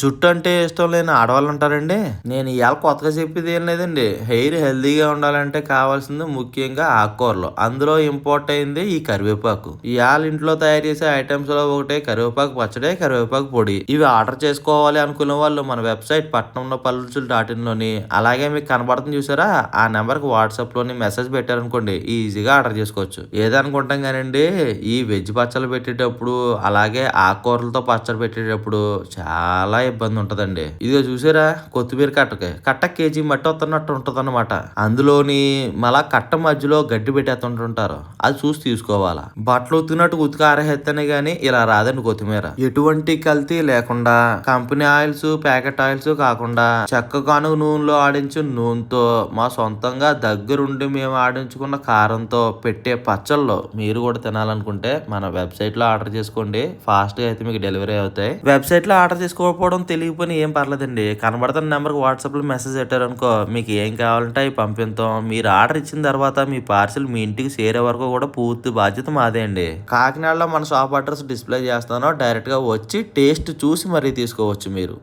జుట్టు అంటే ఇష్టం లేని ఆడవాళ్ళు ఉంటారండి. నేను ఇవాళ కొత్తగా చెప్పేది ఏం లేదండి. హెయిర్ హెల్దీగా ఉండాలంటే కావాల్సింది ముఖ్యంగా ఆకుకూరలు. అందులో ఇంపోర్ట్ అయింది ఈ కరివేపాకు. ఇవాళ ఇంట్లో తయారు చేసే ఐటమ్స్లో ఒకటే కరివేపాకు పచ్చడి కరివేపాకు పొడి. ఇవి ఆర్డర్ చేసుకోవాలి అనుకునే వాళ్ళు మన వెబ్సైట్ పట్నంలో పల్లుచులు డాట్ ఇన్లోని అలాగే మీకు కనబడుతుంది చూసారా? ఆ నెంబర్కి వాట్సాప్లోని మెసేజ్ పెట్టారనుకోండి ఈజీగా ఆర్డర్ చేసుకోవచ్చు. ఏదనుకుంటాం కానండి ఈ వెజ్ పచ్చళ్ళు పెట్టేటప్పుడు అలాగే ఆకుకూరలతో పచ్చడి పెట్టేటప్పుడు చాలా ఇబ్బంది ఉంటదండి. ఇదిగో చూసారా? కొత్తిమీర కట్టకి. కట్ట కేజీ మట్టి వస్తున్నట్టు ఉంటుంది అనమాట అందులోని మళ్ళా కట్ట మధ్యలో గడ్డి పెట్టేస్తుంటుంటారు అది చూసి తీసుకోవాలా. బట్టలు ఉతికినట్టు ఉతికి ఆరేస్తేనే గానీ ఇలా రాదండి కొత్తిమీర. ఎటువంటి కల్తీ లేకుండా కంపెనీ ఆయిల్స్ ప్యాకెట్ ఆయిల్స్ కాకుండా చెక్క కానుక నూనెలో ఆడించిన నూనెతో మా సొంతంగా దగ్గరుండి మేము ఆడించుకున్న కారంతో పెట్టే పచ్చళ్ళు మీరు కూడా తినాలనుకుంటే మన వెబ్సైట్లో ఆర్డర్ చేసుకోండి. ఫాస్ట్గా అయితే మీకు డెలివరీ అవుతాయి. వెబ్సైట్లో ఆర్డర్ చేసుకోకపోవడం తెలియకపోయినా ఏం పర్లేదండి. కనబడుతున్న నెంబర్కి వాట్సాప్లో మెసేజ్ మెసేజ్ పెట్టారనుకో మీకు ఏం కావాలంటే అవి పంపిస్తాం మీరు ఆర్డర్ ఇచ్చిన తర్వాత మీ పార్సిల్ మీ ఇంటికి చేరే వరకు కూడా పూర్తి బాధ్యత మాదే అండి. కాకినాడలో మన షాప్ అడ్రస్ డిస్ప్లే చేస్తాను. డైరెక్ట్గా వచ్చి టేస్ట్ చూసి మరీ తీసుకోవచ్చు మీరు.